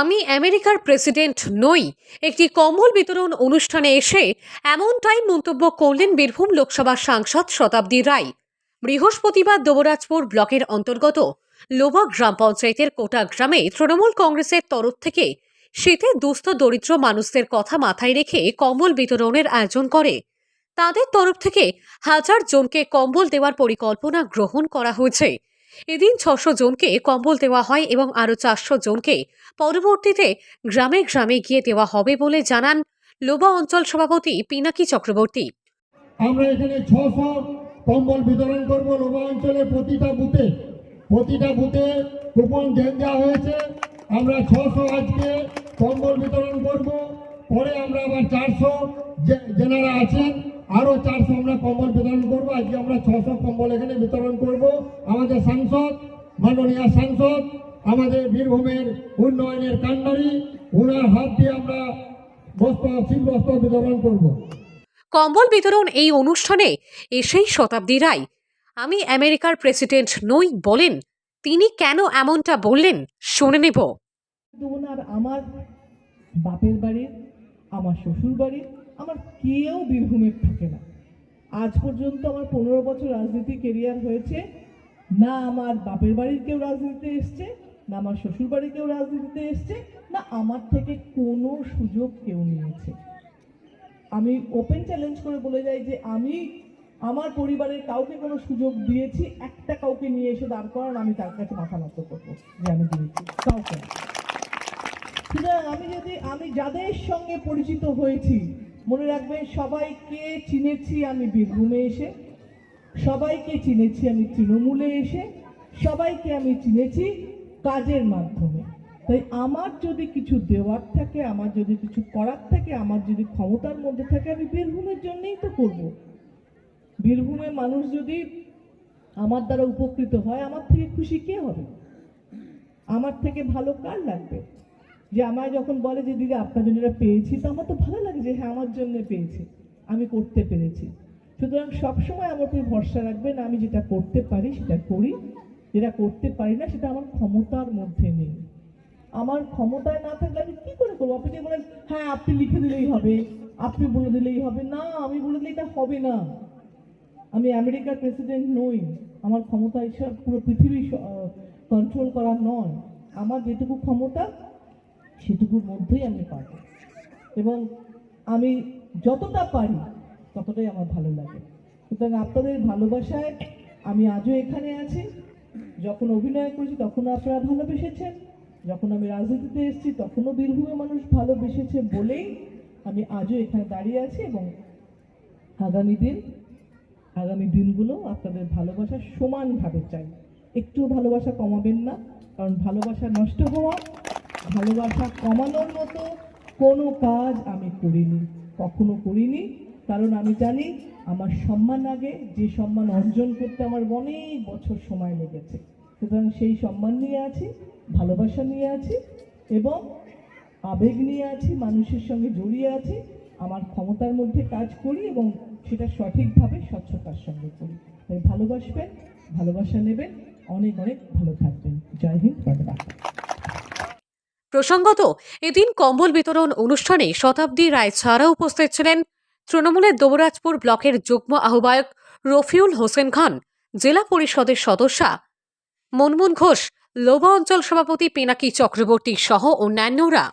আমি আমেরিকার প্রেসিডেন্ট নই। একটি কম্বল বিতরণ অনুষ্ঠানে এসে এমনটাই মন্তব্য করলেন বীরভূম লোকসভা সাংসদ শতাব্দী রায়। বৃহস্পতিবার দেবরাজপুর ব্লকের অন্তর্গত লোবা গ্রাম পঞ্চায়েতের কোটা গ্রামে তৃণমূল কংগ্রেসের তরফ থেকে শীতে দুস্থ দরিদ্র মানুষদের কথা মাথায় রেখে কম্বল বিতরণের আয়োজন করে। তাদের তরফ থেকে হাজার জনকে কম্বল দেওয়ার পরিকল্পনা গ্রহণ করা হয়েছে। এদিন ছশো জনকে কম্বল দেওয়া হয় এবং আরও চারশো জনকে পরবর্তীতে গ্রামে গ্রামে গিয়ে দেওয়া হবে বলে জানান লোবা অঞ্চল সভাপতি পিনাকি চক্রবর্তী। আমরা এখানে ছশো কম্বল বিতরণ করব লোবা অঞ্চলে প্রতিটা বুথে। প্রতিটা বুথে কুপন দেন দেওয়া হয়েছে। আমরা ছশো আজকে কম্বল বিতরণ করব। পরে আমরা আবার চারশো যেনারা আছেন, আরও চারশো আমরা কম্বল বিতরণ করব। আজকে আমরা ছশো কম্বল এখানে বিতরণ করব। আমাদের সাংসদ, মাননীয় সাংসদ আমাদের বীরভূমের উন্নয়নের কান্ডারি ওনার হাত দিয়ে আমরা বস্ত্র শীত বস্ত্র বিতরণ করব। কম্বল বিতরণ এই অনুষ্ঠানে এসেই শতাব্দী রায়। আমি আমেরিকার প্রেসিডেন্ট নই বলেন তিনি কেন এমনটা বললেন শুনে নেব। আর আমার বাপের বাড়ি আমার শ্বশুর বাড়ি আমার কেউ বীরভূমের থাকে না। আজ পর্যন্ত আমার পনেরো বছর রাজনীতি কেরিয়ার হয়েছে। না আমার বাপের বাড়ির কেউ রাজনীতিতে এসছে না আমার শ্বশুর বাড়ির কেউ রাজনীতিতে এসছে, না আমার থেকে কোনো সুযোগ কেউ নিয়েছে আমি ওপেন চ্যালেঞ্জ করে বলে যাই যে আমি আমার পরিবারের কাউকে কোনো সুযোগ দিয়েছি, একটা কাউকে নিয়ে এসে দাঁড় করান আমি তার কাছে মাথা নত করব যে আমি দিয়েছি, কাউকে। সুতরাং আমি যদি, আমি যাদের সঙ্গে পরিচিত হয়েছি, মনে রাখবেন সবাইকে চিনেছি আমি বীরভূমে এসে, সবাইকে চিনেছি আমি তৃণমূলে এসে, সবাইকে আমি চিনেছি কাজের মাধ্যমে। তাই আমার যদি কিছু দেওয়ার থাকে, আমার যদি কিছু করার থাকে, আমার যদি ক্ষমতার মধ্যে থাকে, আমি বীরভূমের জন্যই তো করব। বীরভূমের মানুষ যদি আমার দ্বারা উপকৃত হয়, আমার থেকে খুশি কে হবে? আমার থেকে ভালো কার লাগবে? যে আমায় যখন বলে যে, দিদি, আপনার জন্য এটা পেয়েছি, তো আমার তো ভালো লাগে যে হ্যাঁ আমার জন্য পেয়েছি। আমি করতে পেরেছি। সুতরাং সবসময় আমার উপর ভরসা রাখবেন, আমি যেটা করতে পারি, সেটা করি। যেটা করতে পারি না, সেটা আমার ক্ষমতার মধ্যে নেই। আমার ক্ষমতায় না থাকলে আমি কি করে করব? আপনি বলেন হ্যাঁ আপনি লিখে দিলেই হবে, আপনি বলে দিলেই হবে। না, আমি বলে দিলে এটা হবে না। আমি আমেরিকার প্রেসিডেন্ট নই। আমার ক্ষমতা এসব পুরো পৃথিবী কন্ট্রোল করা নয়। আমার যেটুকু ক্ষমতা, সেটুকুর মধ্যেই আমি পারব এবং আমি যতটা পারি, ততটাই আমার ভালো লাগে। সুতরাং আপনাদের ভালোবাসায় আমি আজও এখানে আছি। যখন অভিনয় করেছি তখনও আপনারা ভালোবেসেছেন। যখন আমি রাজনীতিতে এসেছি, তখনও বীরভূমে মানুষ ভালোবেসেছে বলেই আমি আজও এখানে দাঁড়িয়ে আছি এবং আগামী দিন, আগামী দিনগুলো আপনাদের ভালোবাসা সমানভাবে চাই। একটু ভালোবাসা কমাবেন না, কারণ ভালোবাসা নষ্ট হওয়া, ভালোবাসা কমানোর মতো কোনো কাজ আমি করিনি, কখনো করিনি। কারণ আমি জানি আমার সম্মান আগে, যে সম্মান অর্জন করতে আমার অনেক বছর সময় লেগেছে। সুতরাং সেই সম্মান নিয়ে আছি, ভালোবাসা নিয়ে আছি এবং আবেগ নিয়ে আছি, মানুষের সঙ্গে জড়িয়ে আছি, আমার ক্ষমতার মধ্যে কাজ করি এবং সেটা সঠিকভাবে স্বচ্ছতার সঙ্গে করি। তাই ভালোবাসবেন, ভালোবাসা নেবেন, অনেক অনেক ভালো থাকবেন। জয় হিন্দ প্রসঙ্গত, এদিন কম্বল বিতরণ অনুষ্ঠানে শতাব্দী রায় ছাড়া উপস্থিত ছিলেন তৃণমূলের দৌরাজপুর ব্লকের যুগ্ম আহ্বায়ক রফিউল হোসেন খান, জেলা পরিষদের সদস্যা মনমুন ঘোষ, লোবা অঞ্চল সভাপতি পিনাকি চক্রবর্তী সহ অন্যান্যরা।